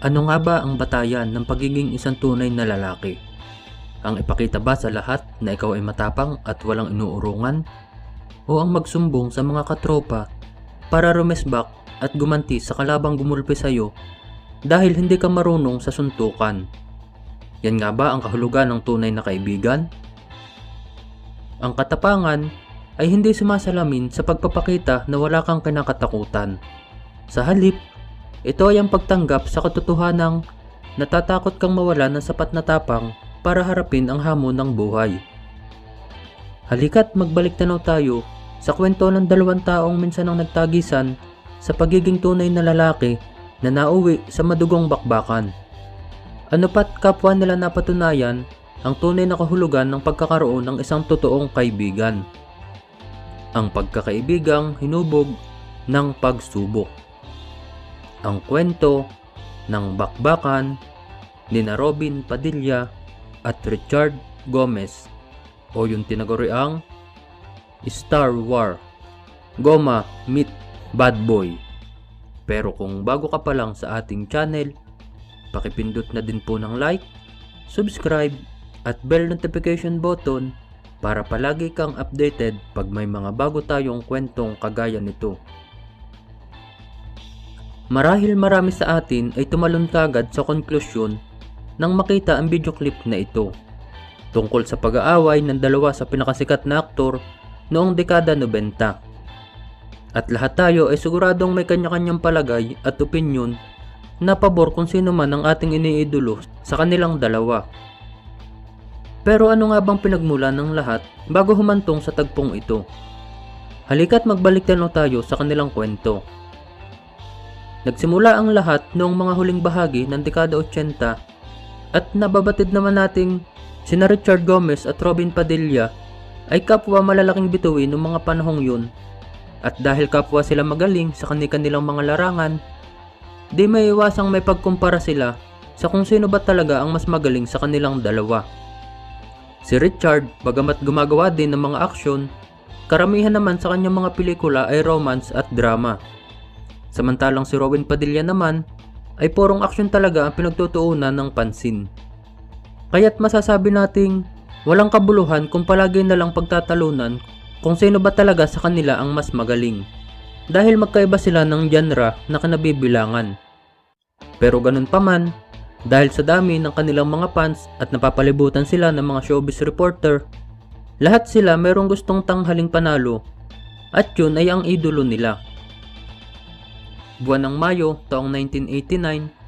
Ano nga ba ang batayan ng pagiging isang tunay na lalaki? Ang ipakita ba sa lahat na ikaw ay matapang at walang inuurungan? O ang magsumbong sa mga katropa para rumesbak at gumanti sa kalabang gumulpi sa iyo dahil hindi ka marunong sa suntukan? Yan nga ba ang kahulugan ng tunay na kaibigan? Ang katapangan ay hindi sumasalamin sa pagpapakita na wala kang kinakatakutan. Sa halip, ito ay ang pagtanggap sa katotohanang natatakot kang mawala ng sapat na tapang para harapin ang hamon ng buhay. Halika't magbalik tanaw tayo sa kwento ng dalawang taong minsan ang nagtagisan sa pagiging tunay na lalaki na nauwi sa madugong bakbakan. Ano pat kapwa nila napatunayan ang tunay na kahulugan ng pagkakaroon ng isang totoong kaibigan. Ang pagkakaibigang hinubog ng pagsubok. Ang kwento ng bakbakan ni na Robin Padilla at Richard Gomez o yung tinaguriang Star War Goma Meet Bad Boy. Pero kung bago ka pa lang sa ating channel, pakipindot na din po ng like, subscribe at bell notification button para palagi kang updated pag may mga bago tayong kwentong kagaya nito. Marahil marami sa atin ay tumalon kagad sa konklusyon nang makita ang video clip na ito tungkol sa pag-aaway ng dalawa sa pinakasikat na aktor noong dekada 90. At lahat tayo ay siguradong may kanya-kanyang palagay at opinyon na pabor kung sino man ang ating iniidolo sa kanilang dalawa. Pero ano nga bang pinagmula ng lahat bago humantong sa tagpong ito? Halika't magbalik tanaw tayo sa kanilang kwento. Nagsimula ang lahat noong mga huling bahagi ng dekada 80 at nababatid naman nating sina Richard Gomez at Robin Padilla ay kapwa malalaking bituin noong mga panahong yun at dahil kapwa sila magaling sa kanilang mga larangan, di may iwasang may pagkumpara sila sa kung sino ba talaga ang mas magaling sa kanilang dalawa. Si Richard, bagamat gumagawa din ng mga aksyon, karamihan naman sa kanyang mga pelikula ay romance at drama. Samantalang si Robin Padilla naman ay purong aksyon talaga ang pinagtutuunan ng pansin. Kaya't masasabi nating walang kabuluhan kung palagi na lang pagtatalunan kung sino ba talaga sa kanila ang mas magaling. Dahil magkaiba sila ng genre na kanabibilangan. Pero ganun pa man, dahil sa dami ng kanilang mga fans at napapalibutan sila ng mga showbiz reporter, lahat sila mayroong gustong tanghaling panalo at yun ay ang idolo nila. Buwan ng Mayo taong 1989,